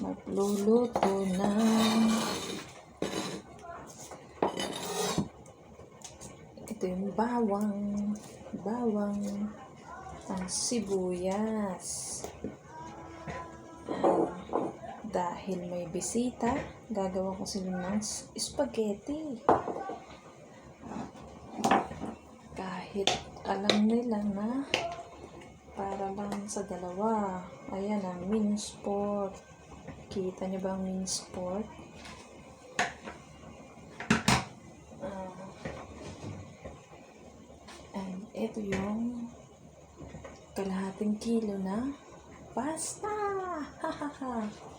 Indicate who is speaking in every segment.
Speaker 1: Magluluto na. Ito yung bawang. Bawang. Ang sibuyas. Ah, dahil may bisita, gagawa ko sila ng spaghetti. Kahit alam nila na para lang sa dalawa. Ayan ang mince pork. Kita niyo ba ang mince pork? Ah. and ito yung kalahating kilo na pasta. Hahaha.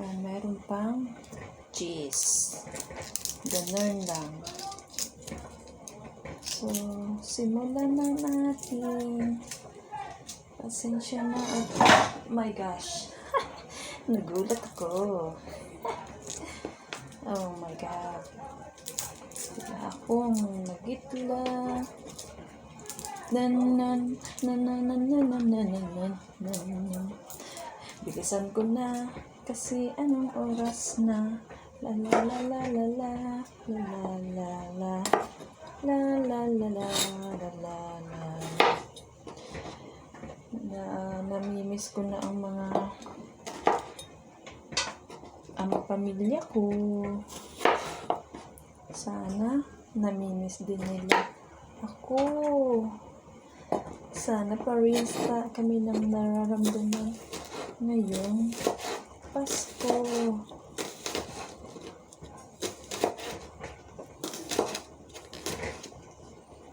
Speaker 1: And meron pang cheese. Ganun lang. So, simulan na natin. Pasensya na at... my gosh. Nagulat ako. oh my God. Bigla akong nagitla. Nan nan nan nan nan nan nan nan nan nan nan. Bilisan ko na kasi anong oras na. La la la la la la la la la la la la la la la la la na namimiss ko na ang mga ang pamilya ko. Sana namimiss din nila ako. Sana parehas pa kami ng nararamdaman ngayong Pasko.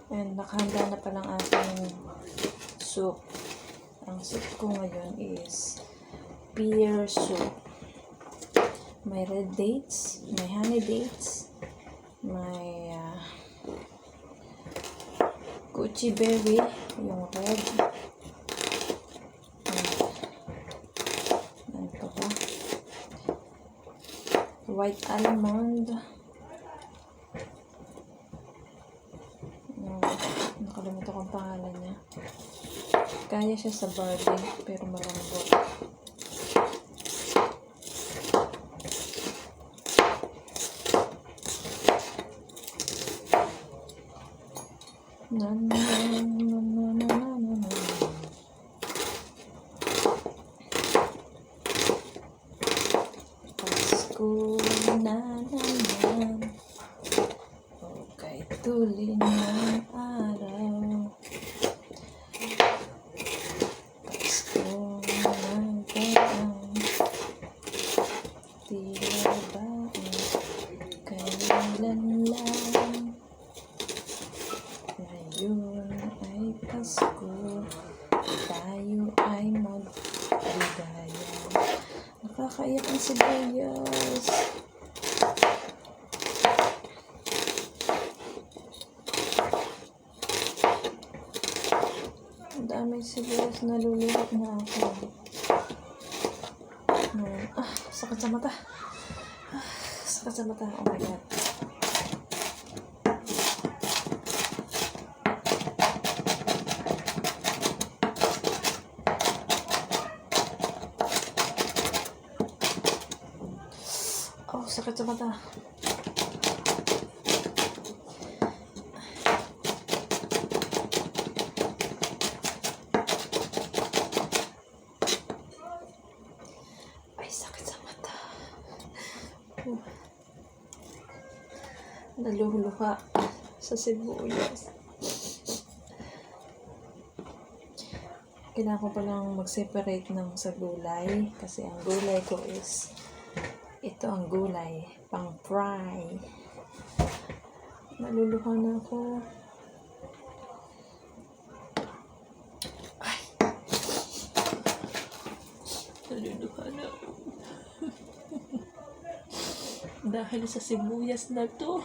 Speaker 1: And nakahanda na palang ating soup. Soup ko ngayon is pear soup. May red dates, may honey dates, may uh, gucci berry, yung red. Ano pa ba? White almond. No, nakalimutan ko ang pangalan niya. Kaya siya sa Barbie, pero malambot. Na, na, na, na, na, na, na, na. Pasko na naman. Okay, tuloy ng araw. Pasko ng taon. Tila ba ang kailan lang. Ngayon ay Pasko. Tayo ay magligaya. Nakakaiyak ang sibuyas. Ang daming sibuyas naluluhot na ako. Ah, sakit sa mata. Ah, sa mata. Oh my God. Oh, sakit sa mata. Ay, sakit sa mata. Naluhuluha sa sibuyas. Kailangan ko palang mag-separate ng sa gulay kasi ang gulay ko is ito ang gulay pang fry. Naluluha na ako. Ay! Naluluha na. Dahil sa sibuyas na to.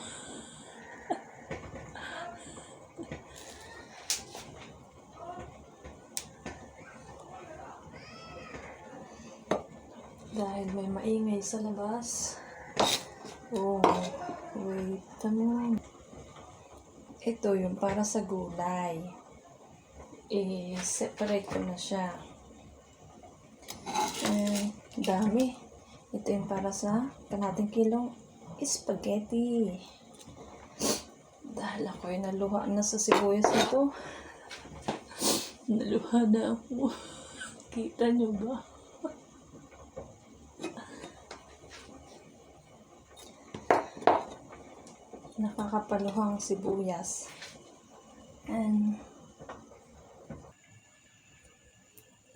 Speaker 1: Dahil may maingay sa labas. Oh, wait a minute. Ito yung para sa gulay. I-separate ko na siya. And dami. Ito yung para sa kanating kilong spaghetti. Dahil ako ay naluha na sa sibuyas ito. Naluha na ako. Kita nyo ba? Nakakapaluhang sibuyas. And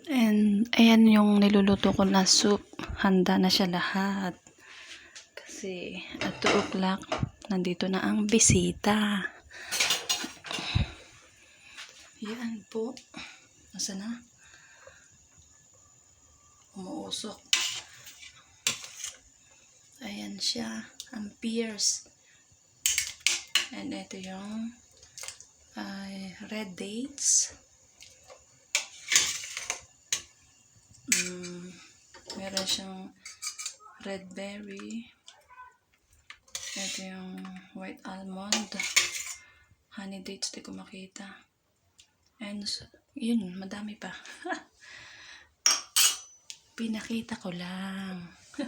Speaker 1: And ayan yung niluluto ko na soup. Handa na siya lahat. Kasi at 2 o'clock, nandito na ang bisita. Yan po. Nasa na? Umuusok. Ayan siya. Ang pears. And ito yung ay, red dates. Mm, meron siyang red berry. Ito yung white almond. Honey dates, di ko makita. And yun, madami pa. Pinakita ko lang.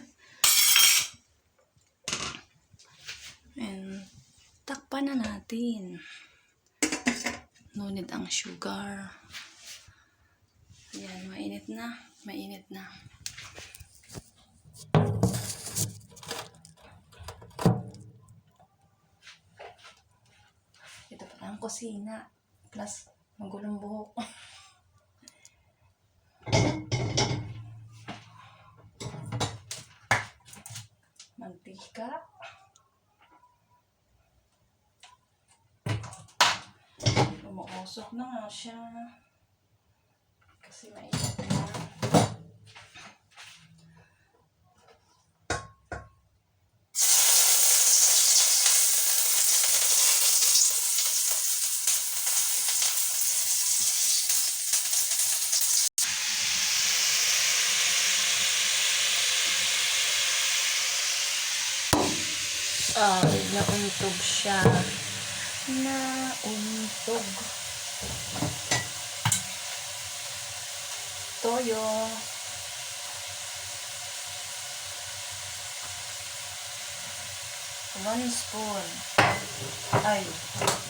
Speaker 1: And takpan na natin. Nunit ang sugar. Ayan, mainit na. Mainit na. Ito pa ang kusina. Plus, magulong buhok. Mantika. Umuusok na nga siya. Kasi mainit na. Ay, nauntog siya. Nauntog. Toyo. One spoon. Ay.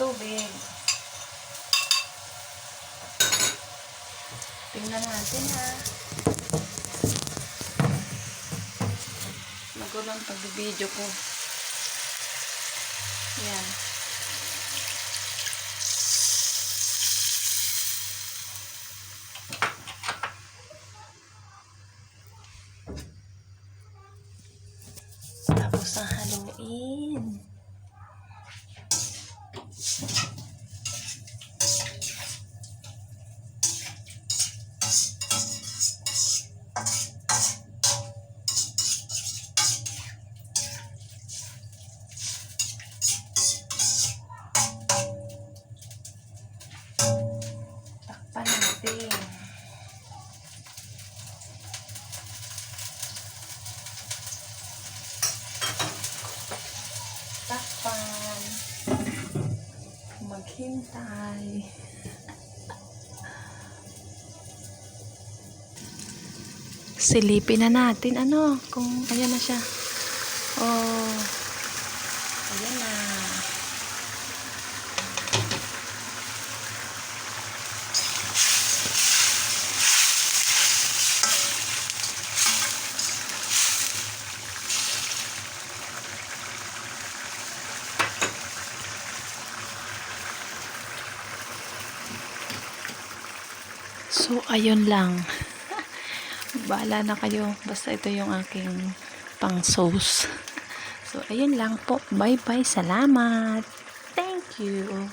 Speaker 1: Tubig. Tingnan natin ha. Magulo ang pag-video ko. Yan. Maghintay. Silipin na natin ano kung ayan na siya. Oh. Ayan na. So, ayun lang. Bahala na kayo. Basta ito yung aking pang sauce. So, ayun lang po. Bye-bye. Salamat. Thank you.